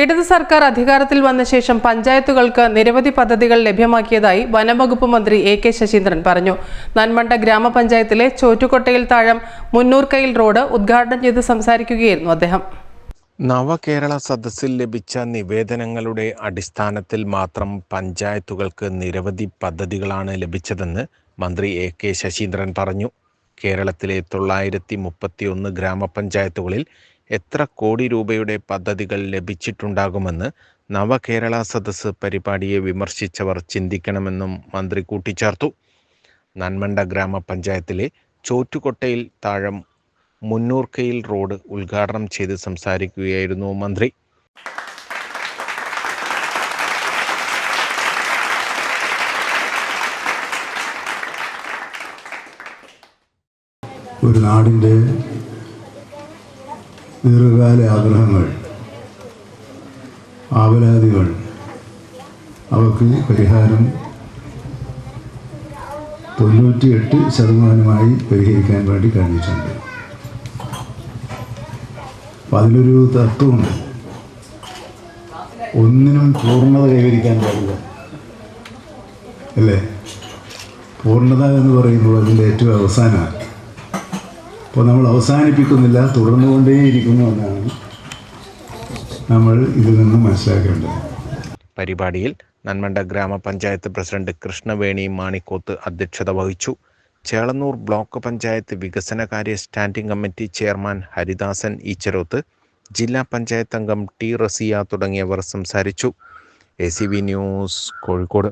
ഇടത് സർക്കാർ അധികാരത്തിൽ വന്ന ശേഷം പഞ്ചായത്തുകൾക്ക് നിരവധി പദ്ധതികൾ ലഭ്യമാക്കിയതായി വനംവകുപ്പ് മന്ത്രി എ കെ ശശീന്ദ്രൻ പറഞ്ഞു. നന്മണ്ട ഗ്രാമപഞ്ചായത്തിലെ ചോറ്റുകൊട്ടയിൽ താഴം മുന്നൂർക്കയിൽ റോഡ് ഉദ്ഘാടനം ചെയ്ത് സംസാരിക്കുകയായിരുന്നു അദ്ദേഹം. നവകേരള സദസ്സിൽ ലഭിച്ച നിവേദനങ്ങളുടെ അടിസ്ഥാനത്തിൽ മാത്രം പഞ്ചായത്തുകൾക്ക് നിരവധി പദ്ധതികളാണ് ലഭിച്ചതെന്ന് മന്ത്രി എ കെ ശശീന്ദ്രൻ പറഞ്ഞു. കേരളത്തിലെ തൊള്ളായിരത്തി മുപ്പത്തിയൊന്ന് ഗ്രാമപഞ്ചായത്തുകളിൽ എത്ര കോടി രൂപയുടെ പദ്ധതികൾ ലഭിച്ചിട്ടുണ്ടാകുമെന്ന് നവകേരള സദസ്സ് പരിപാടിയെ വിമർശിച്ചവർ ചിന്തിക്കണമെന്നും മന്ത്രി കൂട്ടിച്ചേർത്തു. നന്മണ്ട ഗ്രാമപഞ്ചായത്തിലെ ചോറ്റുകൊട്ടയിൽ താഴം മുന്നൂർക്കയിൽ റോഡ് ഉദ്ഘാടനം ചെയ്ത് സംസാരിക്കുകയായിരുന്നു മന്ത്രി. ഒരു നാടിന്റെ ദീർഘകാല ആഗ്രഹങ്ങൾ ആവലാതികൾ അവർക്ക് പരിഹാരം തൊണ്ണൂറ്റിയെട്ട് ശതമാനമായി പരിഹരിക്കാൻ വേണ്ടി കഴിഞ്ഞിട്ടുണ്ട്. അപ്പം അതിലൊരു തത്വമുണ്ട്. ഒന്നിനും പൂർണത കൈവരിക്കാൻ പാടില്ല. അല്ലേ? പൂർണത എന്ന് പറയുമ്പോൾ അതിന്റെ ഏറ്റവും അവസാനമാണ്. അപ്പോൾ നമ്മൾ അവസാനിപ്പിക്കുന്നില്ല തുടർന്നുകൊണ്ടേയിരിക്കുന്നു എന്നാണ് നമ്മൾ ഇതിൽ നിന്ന് മനസ്സിലാക്കേണ്ടത്. പരിപാടിയിൽ നന്മണ്ട ഗ്രാമപഞ്ചായത്ത് പ്രസിഡന്റ് കൃഷ്ണവേണി മാണിക്കോത്ത് അധ്യക്ഷത വഹിച്ചു. ചേളന്നൂർ ബ്ലോക്ക് പഞ്ചായത്ത് വികസനകാര്യ standing committee chairman Haridasan Eecharoth ജില്ലാ പഞ്ചായത്ത് അംഗം ടി റസിയ തുടങ്ങിയവർ സംസാരിച്ചു. A news Kozhikode.